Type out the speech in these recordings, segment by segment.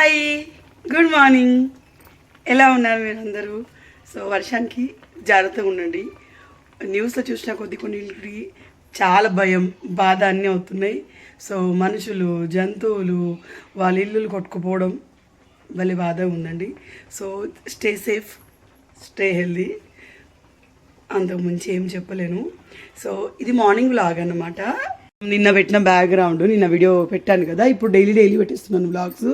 Hi good morning ఎలా ఉన్నారు మీరు అందరూ సో వర్షానికి జాగ్రత్తగా ఉండండి. న్యూస్లో చూసిన కొద్ది కొన్నింటికి చాలా భయం బాధ అన్నీ అవుతున్నాయి. సో మనుషులు జంతువులు వాళ్ళ ఇల్లులు కొట్టుకుపోవడం భలే బాధ ఉందండి. So stay safe stay healthy అంతకు మించి ఏం చెప్పలేను. సో ఇది మార్నింగ్ వ్లాగ్ అన్నమాట. నిన్న పెట్టిన బ్యాక్గ్రౌండ్ నిన్న వీడియో పెట్టాను కదా. ఇప్పుడు డైలీ డైలీ పెట్టిస్తున్నాను వ్లాగ్స్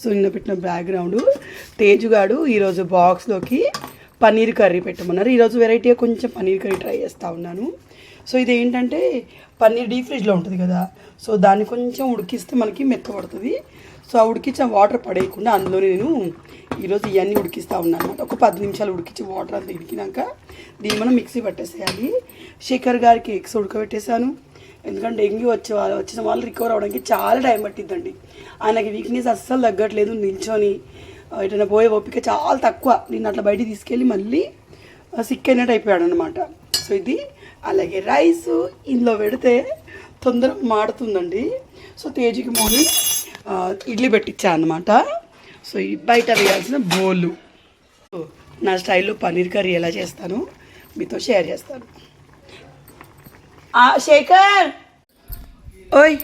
సో నిన్న పెట్టిన బ్యాక్గ్రౌండ్. తేజుగాడు ఈరోజు బాక్స్లోకి పన్నీర్ కర్రీ పెట్టమన్నారు. ఈరోజు వెరైటీగా కొంచెం పన్నీర్ కర్రీ ట్రై చేస్తూ ఉన్నాను. సో ఇది ఏంటంటే పన్నీర్ డీప్ ఫ్రిడ్జ్లో ఉంటుంది కదా సో దాన్ని కొంచెం ఉడికిస్తే మనకి మెత్తబడుతుంది సో ఆ ఉడికించిన వాటర్ పడేయకుండా అందులో నేను ఈరోజు ఇవన్నీ ఉడికిస్తూ ఉన్నాను అనమాట ఒక పది నిమిషాలు ఉడికించి వాటర్ అంతా ఇడికినాక దీన్ని మనం మిక్సీ పట్టేసేయాలి. శేఖర్ గారికి ఎగ్స్ ఉడకబెట్టేశాను. ఎందుకంటే డెంగ్యూ వచ్చే వాళ్ళు వచ్చిన వాళ్ళు రికవర్ అవ్వడానికి చాలా టైం పట్టిద్దండి. ఆయనకి వీక్నెస్ అస్సలు తగ్గట్లేదు నిల్చొని ఎటైనా పోయే ఓపిక చాలా తక్కువ. నేను అట్లా బయటికి తీసుకెళ్ళి మళ్ళీ సిక్ అయినట్టు అయిపోయాడు అనమాట సో ఇది అలాగే రైస్ ఇందులో పెడితే తొందరగా మాడుతుందండి. సో తేజీకి మార్నింగ్ ఇడ్లీ పెట్టించా అనమాట సో ఈ బయట వేయాల్సిన బోలు. సో నా స్టైల్లో పన్నీర్ కర్రీ ఎలా చేస్తాను? మీతో షేర్ చేస్తాను. శేఖర్ ఓయ్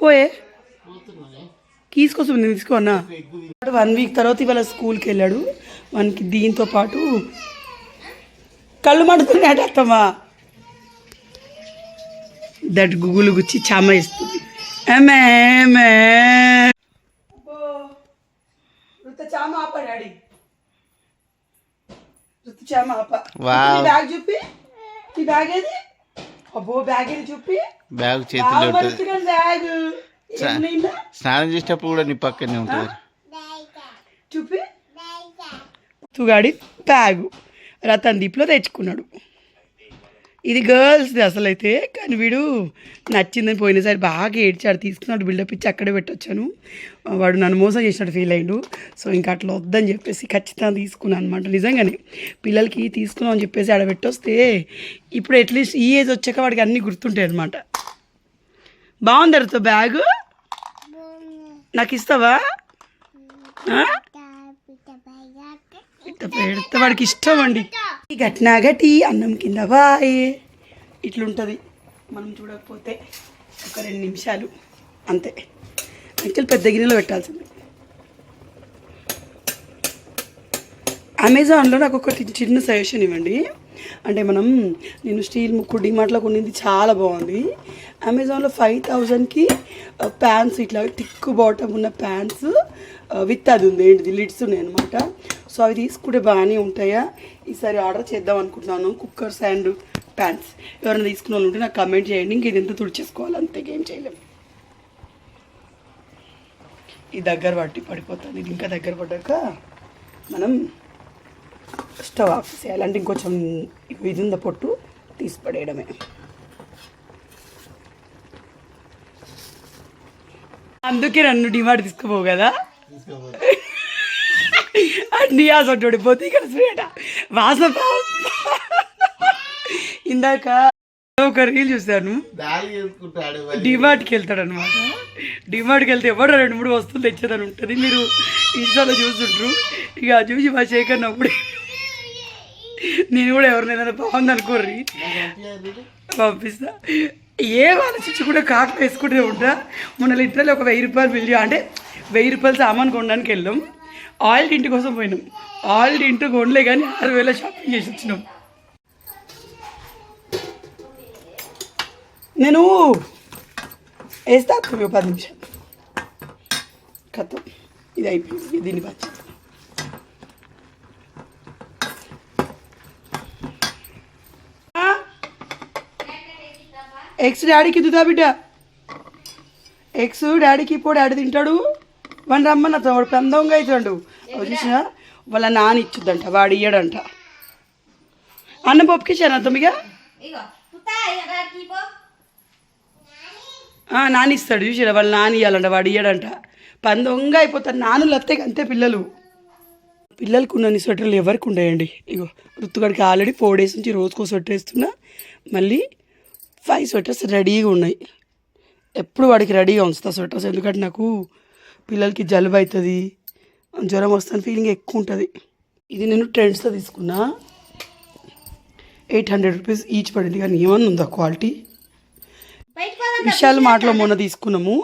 పోయే. కీస్ కోసం నేను తీసుకోన్నా వన్ వీక్ తర్వాత ఇవాళ స్కూల్కి వెళ్ళాడు. మనకి దీంతో పాటు కళ్ళు మండుతున్నాడు అత్తమ్మా. దట్ గుగులు గుచ్చి చామ ఇస్తుంది చామ ఆప డాడీ. చామ ఆప. బ్యాగ్ చూపి. ఈ బ్యాగ్ ఏది? అబ్బో బ్యాగ్ ఏది చూపి? బ్యాగ్ చేతిలో ఉంటుంది. బ్యాగ్ స్నానం చేసేటప్పుడు కూడా నీ పక్కనే ఉంటుంది. చూపి. తుగాడి బ్యాగు రతన్ దీప్లో తెచ్చుకున్నాడు. ఇది గర్ల్స్ది అసలైతే కానీ వీడు నచ్చిందని పోయినసారి బాగా ఏడ్చాడు తీసుకున్నాడు బిల్డప్ ఇచ్చి అక్కడే పెట్టొచ్చాను వాడు నన్ను మోసం చేసినట్టు ఫీల్ అయ్యిండు సో ఇంకా అట్లా వద్దని చెప్పేసి ఖచ్చితంగా తీసుకున్నాను అనమాట నిజంగానే పిల్లలకి తీసుకున్నాం అని చెప్పేసి ఆడ పెట్టొస్తే ఇప్పుడు అట్లీస్ట్ ఈ ఏజ్ వచ్చాక వాడికి అన్నీ గుర్తుంటాయి అనమాట బాగుంది అరుతో బ్యాగ్ నాకు ఇస్తావా పెడతా వాడికి ఇష్టం అండి గట్నా గట్టి అన్నం కింద బాయ్ ఇట్లుంటుంది. మనం చూడకపోతే ఒక రెండు నిమిషాలు అంతే. యాక్చువల్ పెద్ద గిన్నెలో పెట్టాల్సింది. అమెజాన్లో నాకు ఒక చిన్న సజెషన్ ఇవ్వండి. అంటే మనం నేను స్టీల్ ముక్కు డిమార్ట్లో కొనింది చాలా బాగుంది. అమెజాన్లో ఫైవ్ థౌజండ్కి ప్యాన్స్ ఇట్లా టిక్కు బాటమ్ ఉన్న ప్యాన్స్ విత్ అది ఉంది. ఏంటిది? లిడ్స్ ఉన్నాయి అనమాట సో అవి తీసుకుంటే బాగానే ఉంటాయా? ఈసారి ఆర్డర్ చేద్దాం అనుకుంటున్నాను. Cookers and pans. ఎవరైనా తీసుకున్న వాళ్ళు ఉంటే నాకు కమెంట్ చేయండి. ఇంక ఇది ఎంత తుడిచేసుకోవాలి? అంతే ఏం చేయలేము ఈ దగ్గర పట్టి పడిపోతుంది ఇది ఇంకా దగ్గర పడ్డాక మనం స్టవ్ ఆఫ్ చేయాలి. అంటే ఇంకొంచెం ఇది ఉందా పొట్టు? తీసి పడేయడమే. అందుకే నన్ను డిమాండ్ తీసుకుపోవు కదా? అన్ని ఆసొట్టు పోతే ఇక్కడ చూడట. వాసన. ఇందాక ఒక రీల్ చూశాను. డిమార్ట్కి వెళ్తాడు అనమాట డిమార్ట్కి వెళ్తే ఎవడో రెండు మూడు వస్తువులు తెచ్చేదని ఉంటుంది. మీరు ఇన్స్టాలో చూస్తుంటారు ఇక చూసి మా శేఖర్ అప్పుడే నేను కూడా ఎవరినైనా బాగుంది అనుకోర్రి. పంపిస్తా. ఏం ఆలోచించి కూడా కాకు వేసుకుంటే ఉంటా. మొన్న లిటరల్ ఒక వెయ్యి రూపాయలు బిల్ అంటే వెయ్యి రూపాయలు సామాన్ కొనడానికి వెళ్ళాం. ఆయిల్ ఇంటి కోసం పోయినాం. ఆయిల్ ఇంటి కొనలే కానీ ఆరు వేల షాపింగ్ చేసి వచ్చినాం. నేను వేస్తా పది నిమిషాలు. కథ ఇది అయిపోయింది. దీన్ని బాధ్యత ఎక్స్ డాడీకి దుదా బిడ్డ. ఎక్స్ డాడీకి ఇప్పుడు డాడీ తింటాడు. వాడిని రమ్మన్న వాడు పెందంగా అవుతాడు. చూసిన వాళ్ళ నాన్న ఇచ్చుద్దంట వాడు ఇయ్యడంట. అన్న పప్పుకిచ్చాను తమ్మిగా నాని ఇస్తాడు చూసారా వాళ్ళు నాని ఇవ్వాలంట వాడు ఇయ్యడంట. పందొంగ అయిపోతారు నానులు వస్తే అంతే పిల్లలు. పిల్లలకు ఉన్న స్వెటర్లు ఎవరికి ఉండయండి? ఇగో ఋతుగడికి ఆల్రెడీ ఫోర్ డేస్ నుంచి రోజుకో స్వెటర్ వేస్తున్నా. మళ్ళీ ఫైవ్ స్వెటర్స్ రెడీగా ఉన్నాయి. ఎప్పుడు వాడికి రెడీగా ఉంచుతా స్వెటర్స్? ఎందుకంటే నాకు పిల్లలకి జలుబు అవుతుంది. జ్వరం వస్తుంది ఫీలింగ్ ఎక్కువ ఉంటుంది ఇది నేను ట్రెండ్స్తో తీసుకున్నా. ఎయిట్ హండ్రెడ్ రూపీస్ ఈచ్ పడింది. కానీ ఏమన్నా ఉందా క్వాలిటీ విశాల్ మాటలో మొన్న తీసుకున్నాము.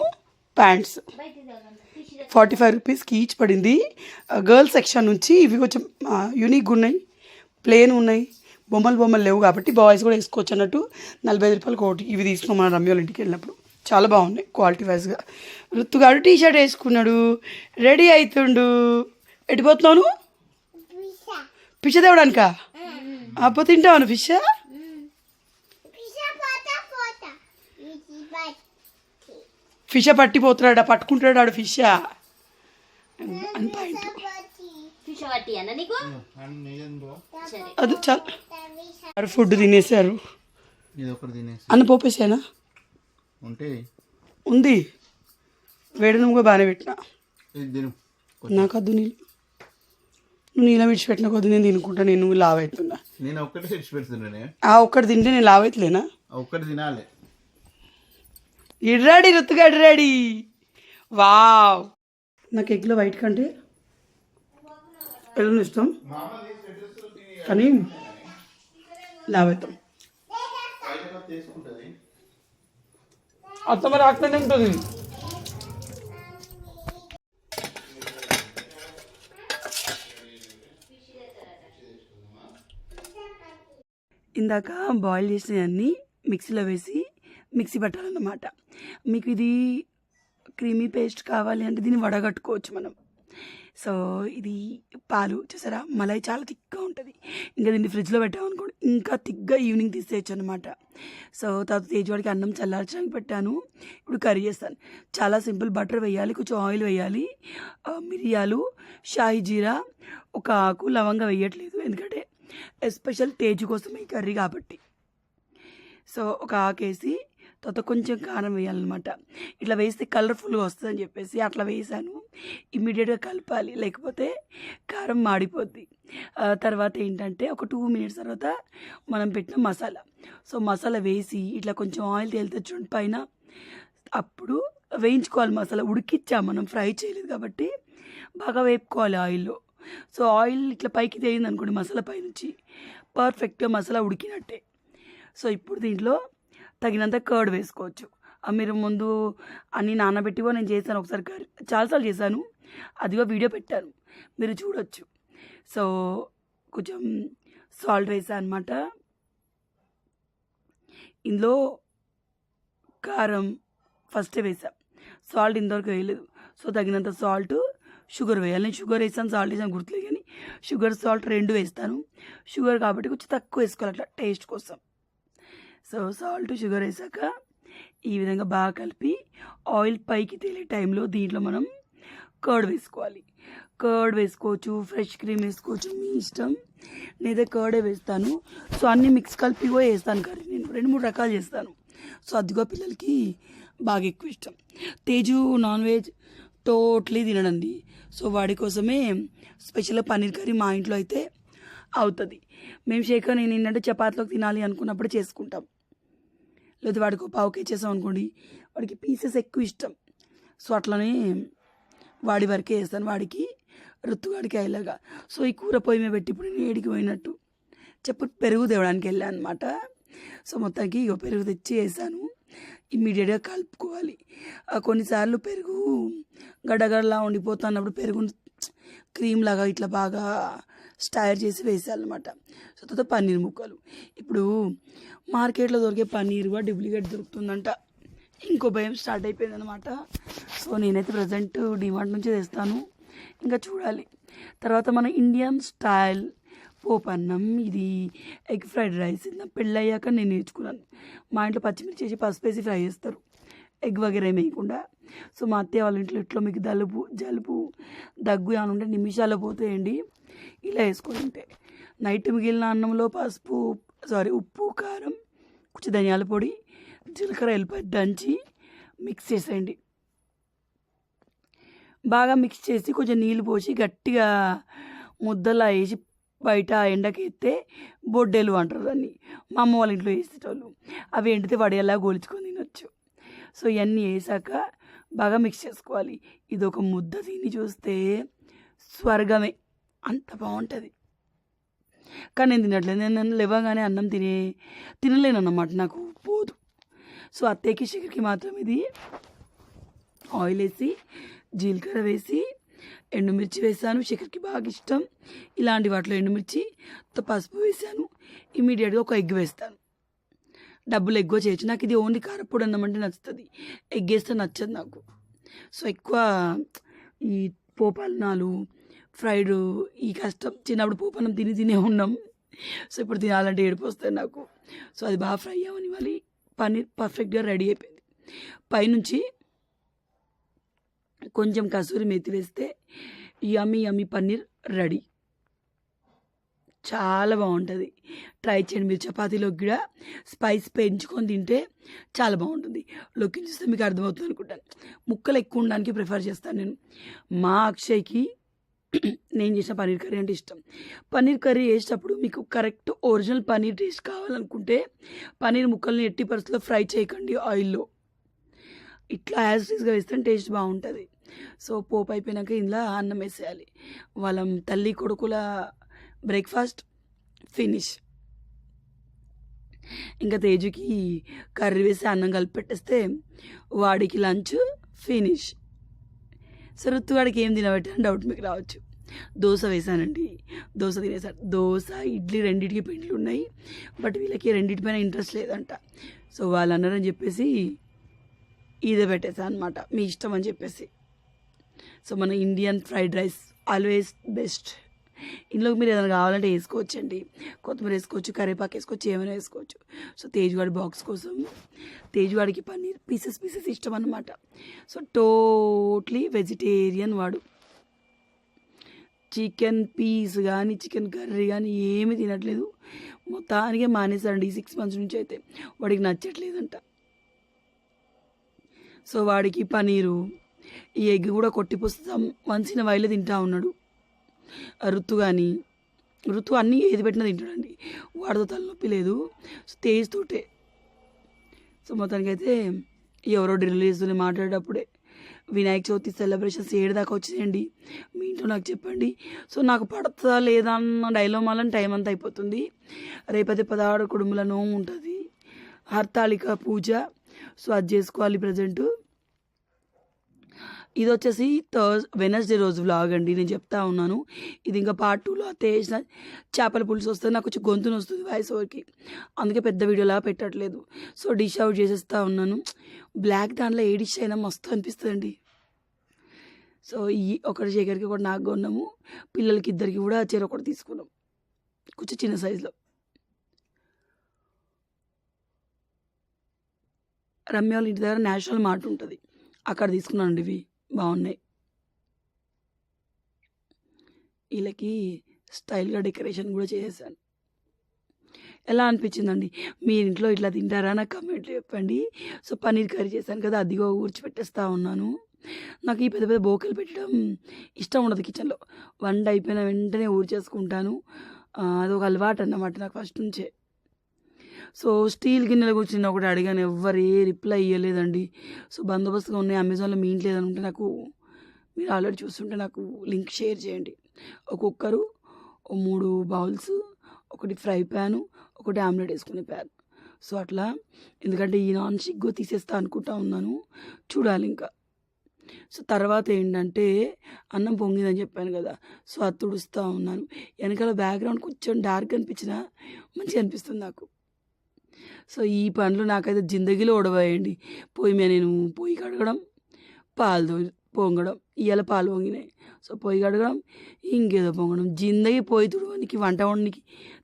ప్యాంట్స్ ఫార్టీ ఫైవ్ రూపీస్కి ఈచ్ పడింది. Uh, గర్ల్స్ సెక్షన్ నుంచి ఇవి కొంచెం uh, యూనిక్గా ఉన్నాయి. ప్లేన్ ఉన్నాయి. బొమ్మలు బొమ్మలు లేవు కాబట్టి బాయ్స్ కూడా వేసుకోవచ్చు అన్నట్టు. నలభై ఐదు రూపాయలు కోటి ఇవి తీసుకున్నాం మన రమ్యోళ్ళ ఇంటికి వెళ్ళినప్పుడు. చాలా బాగున్నాయి క్వాలిటీ వైజ్గా ఋతుగాడు టీ షర్ట్ వేసుకున్నాడు రెడీ అవుతుండు ఎటుపోతున్నాను ఫిష్ తేవడానికా? అప్పు తింటావాను ఫిష్ ఫిష్ పట్టిపోతున్నాడా పట్టుకుంటాడు ఆడు ఫిష్ అని పాయింట్ ఫిష్ పట్టి అన్న నీకు సరే అది చాలా. ఫుడ్ తినేసారు అన్న పోపేసానా? ఉంటే ఉంది. వేడి నువ్వు బాగానే పెట్టినా. ఇది తిను. నాకు వద్దు నీళ్ళు. నువ్వు నీళ్ళ విడిచిపెట్టిన కొద్ది నేను తినుకుంటా నేను నువ్వు లావ్ అవుతున్నా నేను ఒక్కటి తెచ్చి పెడుతున్నానే ఆ ఒక్కటి తింటే నేను లావ్ అవుతలేనా? ఒక్కటి తినాలి. ఇడ్రాడి రుతుగా ఇడ్రాడి వావ్. నాకు ఎగ్లో వైట్ కంటే ఎల్లుని ఇష్టం. కానీ లావ్ అవుతాం. తీసుకుంటుంది. అత్త మరి అట్లనే ఉంటుంది ఇందాక బాయిల్ చేసినవన్నీ మిక్సీలో వేసి మిక్సీ పట్టాలన్నమాట. మీకు ఇది క్రీమీ పేస్ట్ కావాలి అంటే దీన్ని వడగట్టుకోవచ్చు మనం. సో ఇది పాలు చూసారా? మలై చాలా థిక్గా ఉంటుంది. ఇంకా దీన్ని ఫ్రిడ్జ్లో పెట్టామనుకోండి ఇంకా థిక్గా ఈవినింగ్ తీసేయచ్చు అనమాట సో తర్వాత తేజవాడికి అన్నం చల్లార్చడానికి పెట్టాను. ఇప్పుడు కర్రీ చేస్తాను. చాలా సింపుల్ బటర్ వేయాలి కొంచెం ఆయిల్ వేయాలి. మిరియాలు షాయి జీరా ఒక ఆకు లవంగా వేయట్లేదు. ఎందుకంటే ఎస్పెషల్ తేజు కోసం ఈ కర్రీ కాబట్టి. సో ఒక ఆకేసి తర్వాత కొంచెం కారం వేయాలన్నమాట. ఇట్లా వేస్తే కలర్ఫుల్గా వస్తుందని చెప్పేసి అట్లా వేసాను. ఇమ్మీడియట్గా కలపాలి. లేకపోతే కారం మాడిపోద్ది. తర్వాత ఏంటంటే ఒక టూ మినిట్స్ తర్వాత మనం పెట్టిన మసాలా. సో మసాలా వేసి ఇట్లా కొంచెం ఆయిల్ తేలితే చూడండి పైన. అప్పుడు వేయించుకోవాలి మసాలా. ఉడికిచ్చా మనం ఫ్రై చేయలేదు కాబట్టి బాగా వేపుకోవాలి ఆయిల్లో. సో ఆయిల్ ఇట్లా పైకి తేలింది అనుకోండి మసాలా పైనుంచి పర్ఫెక్ట్గా మసాలా ఉడికినట్టే. సో ఇప్పుడు దీంట్లో తగినంత కర్డ్ వేసుకోవచ్చు. మీరు ముందు అన్ని నానబెట్టివో నేను చేశాను ఒకసారి కర్రీ చాలాసార్లు చేశాను. అదిగో వీడియో పెట్టాను. మీరు చూడొచ్చు. సో కొంచెం సాల్ట్ వేసాను అనమాట ఇందులో కారం ఫస్ట్ వేసాం. సాల్ట్ ఇంతవరకు వేయలేదు. సో తగినంత సాల్ట్ షుగర్ వేయాలి. నేను షుగర్ వేసాను సాల్ట్ వేసాను గుర్తులే కానీ షుగర్ సాల్ట్ రెండు వేస్తాను. షుగర్ కాబట్టి కొంచెం తక్కువ వేసుకోవాలి అట్లా టేస్ట్ కోసం. సో సాల్ట్ షుగర్ వేసాక ఈ విధంగా బాగా కలిపి ఆయిల్ పైకి తేలే టైంలో దీంట్లో మనం కర్డ్ వేసుకోవాలి. కర్డ్ వేసుకోవచ్చు ఫ్రెష్ క్రీమ్ వేసుకోవచ్చు మీ ఇష్టం. నేనైతే కర్డే వేస్తాను. సో అన్ని మిక్స్ కలిపి కూడా వేస్తాను కర్రీ. నేను రెండు మూడు రకాలు చేస్తాను. సో అదిగో పిల్లలకి బాగా ఎక్కువ ఇష్టం. తేజు నాన్ వెజ్ టోటలీ తినడండి. సో వాడి కోసమే స్పెషల్గా పన్నీర్ కర్రీ మా ఇంట్లో అయితే అవుతుంది. మేము శేఖర్ నేను ఏంటంటే చపాతీలోకి తినాలి అనుకున్నప్పుడు చేసుకుంటాం. లేదా వాడికి ఒక పావు కేజీ చేసాం అనుకోండి. వాడికి పీసెస్ ఎక్కువ ఇష్టం. సో అట్లనే వాడి వరకే వేస్తాను వాడికి రుత్తుగాడికి అయ్యేలాగా. సో ఈ కూర పొయ్యి మీద పెట్టి ఇప్పుడు నేను ఏడికి పోయినట్టు. చెప్పు పెరుగు తేవడానికి వెళ్ళాను అనమాట సో మొత్తానికి ఇగో పెరుగు తెచ్చి వేసాను. ఇమ్మీడియట్గా కలుపుకోవాలి. కొన్నిసార్లు పెరుగు గడ్డగడలా ఉండిపోతున్నప్పుడు పెరుగు క్రీమ్ లాగా ఇట్లా బాగా స్టైర్ చేసి వేసేయాలన్నమాట. సో తర్వాత పన్నీర్ ముక్కలు. ఇప్పుడు మార్కెట్లో దొరికే పన్నీర్ కూడా డూప్లికేట్ దొరుకుతుందంట. ఇంకో భయం స్టార్ట్ అయిపోయింది అనమాట సో నేనైతే ప్రజెంట్ డిమాండ్ నుంచి తెస్తాను. ఇంకా చూడాలి. తర్వాత మన ఇండియన్ స్టైల్ పోపన్నం. ఇది ఎగ్ ఫ్రైడ్ రైస్. ఇది నా పెళ్ళయ్యాక నేను నేర్చుకున్నాను. మా ఇంట్లో పచ్చిమిర్చి చేసి పసుపు వేసి ఫ్రై చేస్తారు. ఎగ్ వగేరే వేయకుండా. సో మా అత్తయ్య వాళ్ళ ఇంట్లో ఇట్లా మీకు జలుబు జలుబు దగ్గు అని ఉంటే నిమిషాలు పోతాయండి. ఇలా వేసుకొని తింటే నైట్ మిగిలిన అన్నంలో పసుపు సారీ ఉప్పు కారం కొంచెం ధనియాల పొడి జీలకర్ర ఎల్లిపాయ దంచి మిక్స్ చేసేయండి. బాగా మిక్స్ చేసి కొంచెం నీళ్ళు పోసి గట్టిగా ముద్దలా వేసి బయట ఎండకెత్తే బొడ్డెలు అంటారు దాన్ని. మా అమ్మ వాళ్ళ ఇంట్లో వేసేటోళ్ళు అవి ఎండితే వడియల్లా గోల్చుకొని తినొచ్చు. సో ఇవన్నీ వేసాక బాగా మిక్స్ చేసుకోవాలి. ఇది ఒక ముద్ద తిని చూస్తే స్వర్గమే. అంత బాగుంటుంది. కానీ నేను తినట్లేదు నేను నన్ను లేవగానే అన్నం తినే తినలేను అన్నమాట నాకు పోదు. సో అత్తయ్యకి షుగర్కి మాత్రం ఇది ఆయిల్ వేసి జీలకర్ర వేసి ఎండుమిర్చి వేసాను. షుగర్కి బాగా ఇష్టం. ఇలాంటి వాటిలో ఎండుమిర్చి పసుపు వేసాను. ఇమీడియట్గా ఒక ఎగ్ వేస్తాను. డబ్బులు ఎక్కువ చేయొచ్చు. నాకు ఇది ఓన్లీ కారపొడి అన్నం అంటే నచ్చుతుంది. ఎగ్ వేస్తే నచ్చదు నాకు. సో ఎక్కువ ఈ పోపాలనాలు ఫ్రైడ్ ఈ కష్టం. చిన్నప్పుడు పోపనం తిని తినే ఉన్నాం. సో ఇప్పుడు తినాలంటే ఏడుపు వస్తుంది నాకు. సో అది బాగా ఫ్రై అవ్వని మళ్ళీ పన్నీర్ పర్ఫెక్ట్గా రెడీ అయిపోయింది. పైనుంచి కొంచెం కసూరి మెత్తి వేస్తే యమ్మీ యమ్మీ పన్నీర్ రెడీ. చాలా బాగుంటుంది. ట్రై చేయండి మీరు చపాతీలోకి కూడా. స్పైస్ పెంచుకొని తింటే చాలా బాగుంటుంది. లోకి చూస్తే మీకు అర్థమవుతుంది అనుకుంటాను. ముక్కలు ఎక్కువ ఉండడానికి ప్రిఫర్ చేస్తాను నేను. మా అక్షయ్కి నేను చేసిన పన్నీర్ కర్రీ అంటే ఇష్టం. పన్నీర్ కర్రీ వేసేటప్పుడు మీకు కరెక్ట్ ఒరిజినల్ పన్నీర్ టేస్ట్ కావాలనుకుంటే పన్నీర్ ముక్కల్ని ఎట్టి పరిస్థితుల్లో ఫ్రై చేయకండి ఆయిల్లో. ఇట్లా యాజ్ టీస్గా వేస్తే టేస్ట్ బాగుంటుంది. సో పోపు అయిపోయినాక ఇందులో అన్నం వేసేయాలి. వాళ్ళ తల్లి కొడుకుల బ్రేక్ఫాస్ట్ ఫినిష్ ఇంకా తేజుకి కర్రీ వేసి అన్నం కలిపి పెట్టేస్తే వాడికి లంచ్ ఫినిష్ సో ఋతువాడికి ఏం తినబెట్టాను డౌట్ మీకు రావచ్చు. దోశ వేసానండి దోశ తినేసాడు దోశ ఇడ్లీ రెండింటికి పిండిలు ఉన్నాయి. బట్ వీళ్ళకి రెండింటిపైన ఇంట్రెస్ట్ లేదంట. సో వాళ్ళు అన్నారని చెప్పేసి ఇదే పెట్టేసాను అనమాట మీ ఇష్టం అని చెప్పేసి. సో మన Indian fried rice always best. ఇంట్లోకి మీరు ఏదైనా కావాలంటే వేసుకోవచ్చండి. కొత్తిమీర వేసుకోవచ్చు కరివేపాకు వేసుకోవచ్చు ఏమైనా వేసుకోవచ్చు. సో తేజ్వాడి బాక్స్ కోసం తేజ్వాడికి పన్నీర్ పీసెస్ పీసెస్ ఇష్టం అనమాట సో టోట్లీ వెజిటేరియన్ వాడు. చికెన్ పీస్ కానీ చికెన్ కర్రీ కానీ ఏమి తినట్లేదు. మొత్తానికే మానేశాడండి ఈ సిక్స్ మంత్స్ నుంచి అయితే. వాడికి నచ్చట్లేదంట. సో వాడికి పనీరు ఈ ఎగ్ కూడా కొట్టిపోస్తాం. వంచిన వైలే తింటా ఉన్నాడు. ఆ ఋతు కానీ ఋతు అన్నీ ఏది పెట్టినా తింటాడండి. వాడితో తలనొప్పి లేదు. సో తేజ్ తోటే. సో మొత్తానికి అయితే ఎవరో డ్రిల్ చేస్తూనే మాట్లాడేటప్పుడే వినాయక చవితి సెలబ్రేషన్స్ ఏడు దాకా వచ్చేయండి. మీ ఇంట్లో నాకు చెప్పండి. సో నాకు పడుతుందా లేదా అన్న డైలోమాలని టైం అంతా అయిపోతుంది. రేపైతే పదహారు కుడుముల నోము ఉంటుంది. హర్తాళిక పూజ. సో అది చేసుకోవాలి ప్రజెంటు ఇది వచ్చేసి థర్స్ వెనస్డే రోజు వ్లాగ్ అండి. నేను చెప్తా ఉన్నాను. ఇది ఇంకా పార్ట్ టూలో అత్తే వేసిన చేపల పులుసు వస్తుంది. నాకు కొంచెం గొంతును వస్తుంది వాయిస్ ఓవర్కి అందుకే పెద్ద వీడియోలా పెట్టట్లేదు. సో డిష్ అవుట్ చేసేస్తా ఉన్నాను. బ్లాక్ దాంట్లో ఏ డిష్ అయినా మస్తు అనిపిస్తుందండి. సో ఈ ఒకటి శేఖర్కి ఒకటి నాకు కొన్నాము. పిల్లలకి ఇద్దరికి కూడా చీర ఒకటి తీసుకున్నాం. కొంచెం చిన్న సైజులో రమ్య వాళ్ళ ఇంటి దగ్గర నేషనల్ మార్ట్ ఉంటుంది. అక్కడ తీసుకున్నానండి ఇవి. బాగున్నాయి. వీళ్ళకి స్టైల్గా డెకరేషన్ కూడా చేసేసాను ఎలా అనిపించిందండి? మీ ఇంట్లో ఇట్లా తింటారా? నాకు కమెంట్లో చెప్పండి. సో పన్నీర్ కర్రీ చేశాను కదా అదిగో ఊర్చి పెట్టేస్తా ఉన్నాను. నాకు ఈ పెద్ద పెద్ద బోకలు పెట్టడం ఇష్టం ఉండదు కిచెన్లో. వంట అయిపోయిన వెంటనే ఊర్చేసుకుంటాను ఆ, అదొక అలవాటు అన్నమాట నాకు ఫస్ట్ నుంచే. సో స్టీల్ గిన్నెల గురించి నేను ఒకటి అడిగాను ఎవ్వరు ఏ రిప్లై ఇవ్వలేదండి సో బందోబస్తుగా ఉన్నాయి అమెజాన్లో మీ ఇంట్లో ఏదైనా ఉంటే నాకు మీరు ఆల్రెడీ చూస్తుంటే నాకు లింక్ షేర్ చేయండి. ఒక్కొక్కరు మూడు బౌల్స్ ఒకటి ఫ్రై ప్యాను ఒకటి ఆమ్లెట్ వేసుకునే ప్యాన్. సో అట్లా ఎందుకంటే ఈ నాన్ స్టిక్ తీసేస్తా అనుకుంటా ఉన్నాను చూడాలి ఇంకా. సో తర్వాత ఏంటంటే అన్నం పొంగిందని చెప్పాను కదా సో అది తుడుస్తూ ఉన్నాను. వెనకాల బ్యాక్గ్రౌండ్ కొంచెం డార్క్ అనిపించినా మంచిగా అనిపిస్తుంది నాకు. సో ఈ పనులు నాకైతే జిందగీలో ఓడవేయండి పొయ్యి మీద నేను పొయ్యి కడగడం పాలు పొంగడం ఇవాళ పాలు పొంగినాయి. సో పొయ్యి కడగడం ఇంకేదో పొంగడం. జిందగీ పొయ్యి తుడవడానికి వంట వండడానికి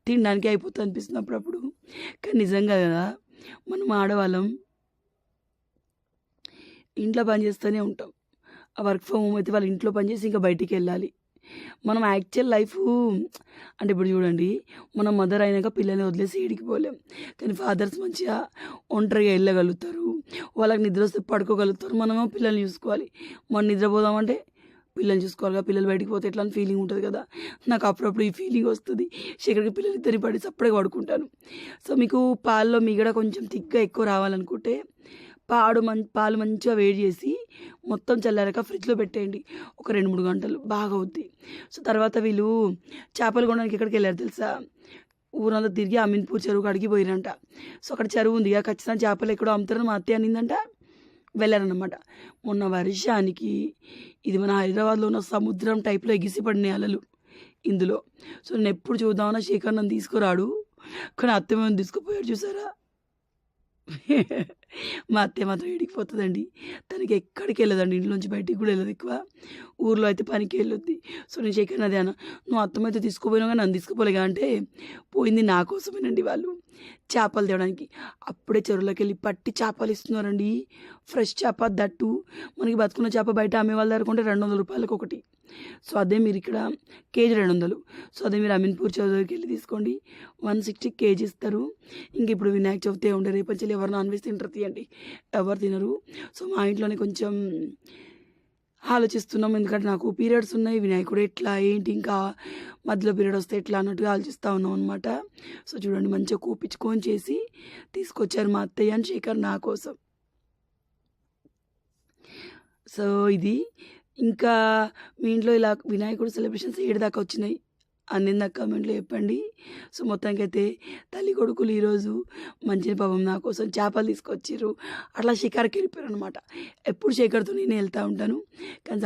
తినడానికి అయిపోతుంది అనిపిస్తుంది అప్పుడప్పుడు. కానీ నిజంగా కదా మనం ఆడవాళ్ళం ఇంట్లో పని చేస్తూనే ఉంటాం. ఆ వర్క్ ఫ్రమ్ హోమ్ అయితే వాళ్ళ ఇంట్లో పని చేసి ఇంకా బయటికి వెళ్ళాలి. మనం యాక్చువల్ లైఫ్ అంటే ఇప్పుడు చూడండి మన మదర్ అయినాక పిల్లల్ని వదిలేసి ఏడికి పోలేం. కానీ ఫాదర్స్ మంచిగా ఒంటరిగా వెళ్ళగలుగుతారు. వాళ్ళకి నిద్ర వస్తే పడుకోగలుగుతారు. మనమేమో పిల్లల్ని చూసుకోవాలి. మనం నిద్రపోదామంటే పిల్లల్ని చూసుకోవాలి కదా పిల్లలు బయటికి పోతే ఎట్లా అని ఫీలింగ్ ఉంటుంది కదా. నాకు అప్పుడప్పుడు ఈ ఫీలింగ్ వస్తుంది. శేఖర్కి పిల్లలు ఇద్దరిని పడేసి అప్పుడే పడుకుంటాను. సో మీకు పాల్లో మిగడ కొంచెం థిక్గా ఎక్కువ రావాలనుకుంటే పాడు మం పాలు మంచిగా వేడి చేసి మొత్తం చల్లారాక ఫ్రిడ్జ్లో పెట్టేయండి. ఒక రెండు మూడు గంటలు బాగా అవుద్ది సో తర్వాత వీళ్ళు చేపలు కొనడానికి ఎక్కడికి వెళ్ళారు తెలుసా? ఊరంతా తిరిగి అమీన్పూర్ చెరువు కాడికి పోయిరంట. సో అక్కడ చెరువు ఉంది ఇక ఖచ్చితంగా చేపలు ఎక్కడో అమ్ముతారని మా అత్తయ్య అనిందంట. వెళ్ళారనమాట మొన్న వర్షానికి ఇది మన హైదరాబాద్లో ఉన్న సముద్రం టైప్లో ఎగిసిపడినాయి అలలు ఇందులో. సో నేను ఎప్పుడు చూద్దామన్నా శేఖర్ నన్ను తీసుకురాడు. కానీ అత్త తీసుకుపోయాడు చూసారా? మా అత్తయ్య మాత్రం ఏడికి పోతుందండి. తనకి ఎక్కడికి వెళ్ళదండి. ఇంట్లోంచి బయటికి కూడా వెళ్ళదు ఎక్కువ. ఊర్లో అయితే పనికి వెళ్ళొద్ది. సో నేను శేఖర్ అదే అన్న. నువ్వు అత్తమైతే తీసుకుపోయినావు నన్ను తీసుకుపోలేగా అంటే పోయింది నా కోసమేనండి వాళ్ళు. చేపలు తేవడానికి. అప్పుడే చెరువులోకి వెళ్ళి పట్టి చేపలు ఇస్తున్నారండి. ఫ్రెష్ చేప దట్టు. మనకి బతుకున్న చేప బయట అమ్మే వాళ్ళ దగ్గర కొంటే రెండు వందల రూపాయలకు ఒకటి. సో అదే మీరు ఇక్కడ కేజీ రెండు వందలు. సో అదే మీరు అమీన్పూర్ చౌదరికి వెళ్ళి తీసుకోండి. వన్ సిక్స్టీ కేజీ ఇస్తారు. ఇంక ఇప్పుడు వినాయక చవితి ఉండే రేపటి నుంచి ఎవరు నాన్ వెజ్ తింటారు తీయండి. ఎవరు తినరు. సో మా ఇంట్లోనే కొంచెం ఆలోచిస్తున్నాం. ఎందుకంటే నాకు పీరియడ్స్ ఉన్నాయి. వినాయకుడు ఎట్లా ఏంటి ఇంకా మధ్యలో పీరియడ్ వస్తే ఎట్లా అన్నట్టుగా ఆలోచిస్తూ ఉన్నాం అనమాట సో చూడండి మంచిగా కూపించుకొని చేసి తీసుకొచ్చారు మా అత్తయ్య అని శేఖర్ నా కోసం. సో ఇది ఇంకా మీ ఇంట్లో ఇలా వినాయకుడు సెలబ్రేషన్స్ ఏడు దాకా వచ్చినాయి. అన్ని దాకా కామెంట్లో చెప్పండి. సో మొత్తానికి అయితే తల్లి కొడుకులు ఈరోజు మంచి పాపం నా కోసం చేపలు తీసుకొచ్చిర్రు. అట్లా షికార్కి వెళ్ళిపోయారు అనమాట ఎప్పుడు శేఖర్తో నేను వెళ్తూ ఉంటాను. కానీ